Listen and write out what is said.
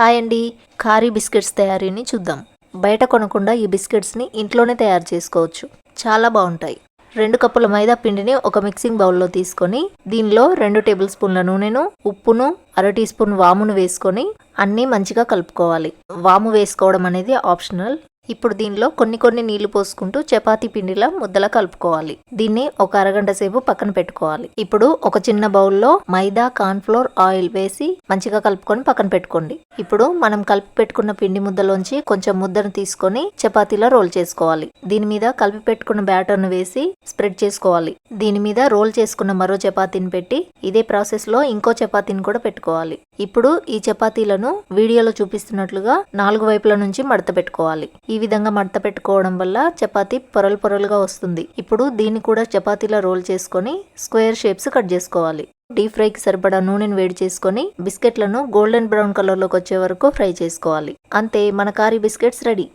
Hi అండి. Carey biscuits తయారీని చూద్దాం. బయట కొనకుండా ఈ బిస్కెట్స్ని ఇంట్లోనే తయారు చేసుకోవచ్చు. చాలా బాగుంటాయి. రెండు కప్పుల మైదా పిండిని ఒక మిక్సింగ్ బౌల్లో తీసుకొని దీనిలో రెండు టేబుల్ స్పూన్ల నూనెను ఉప్పును అర టీ స్పూన్ వామును వేసుకొని అన్నీ మంచిగా కలుపుకోవాలి. వాము వేసుకోవడం అనేది ఆప్షనల్. ఇప్పుడు దీనిలో కొన్ని కొన్ని నీళ్ళు పోసుకుంటూ చపాతీ పిండిలా ముద్దలా కలుపుకోవాలి. దీన్ని ఒక అరగంట సేపు పక్కన పెట్టుకోవాలి. ఇప్పుడు ఒక చిన్న బౌల్లో మైదా కార్న్ఫ్లోర్ ఆయిల్ వేసి మంచిగా కలుపుకొని పక్కన పెట్టుకోండి. ఇప్పుడు మనం కలిపి పెట్టుకున్న పిండి ముద్దలోంచి కొంచెం ముద్దను తీసుకొని చపాతీలా రోల్ చేసుకోవాలి. దీని మీద కలిపి పెట్టుకున్న బ్యాటర్ను వేసి స్ప్రెడ్ చేసుకోవాలి. దీని మీద రోల్ చేసుకున్న మరో చపాతీని పెట్టి ఇదే ప్రాసెస్లో ఇంకో చపాతీని కూడా పెట్టుకోవాలి. ఇప్పుడు ఈ చపాతీలను వీడియోలో చూపిస్తున్నట్లుగా నాలుగు వైపుల నుంచి మడత పెట్టుకోవాలి. ఈ విధంగా మడత పెట్టుకోవడం వల్ల చపాతి పొరలు పొరలుగా వస్తుంది. ఇప్పుడు దీన్ని కూడా చపాతీలా రోల్ చేసుకొని స్క్వేర్ షేప్స్ కట్ చేసుకోవాలి. డీప్ ఫ్రైకి సరిపడా నూనెను వేడి చేసుకొని బిస్కెట్లను గోల్డెన్ బ్రౌన్ కలర్లోకి వచ్చే వరకు ఫ్రై చేసుకోవాలి. అంతే మన కారీ బిస్కెట్స్ రెడీ.